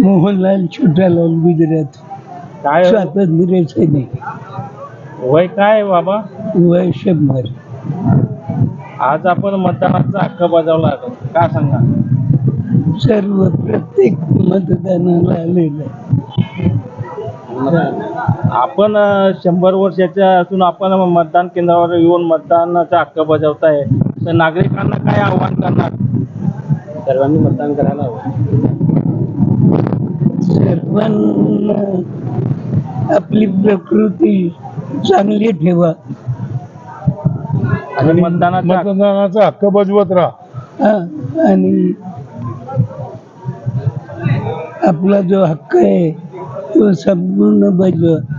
मोहनलाल छोटालाल गुजरात. काय? स्वातंत्र्य सैनिक. वय काय बाबा? वय शंभर. आज आपण मतदानाचा हक्क बजावला का सांगा? सर्व प्रत्येक मतदानाला आलेलं आहे. आपण अ, शंभर वर्षाच्या असून आपण मतदान केंद्रावर येऊन मतदानाचा हक्क बजावताय. तर नागरिकांना काय आव्हान करणार? सर्वांनी मतदान करायला हवं. सर्वांना आपली प्रकृती चांगली ठेवा. आणि मतदानाचा हक्क- मतदानाचा हक्क बजवत राहा. हा, आणि आपला जो हक्क आहे तो संपूर्ण बजवा.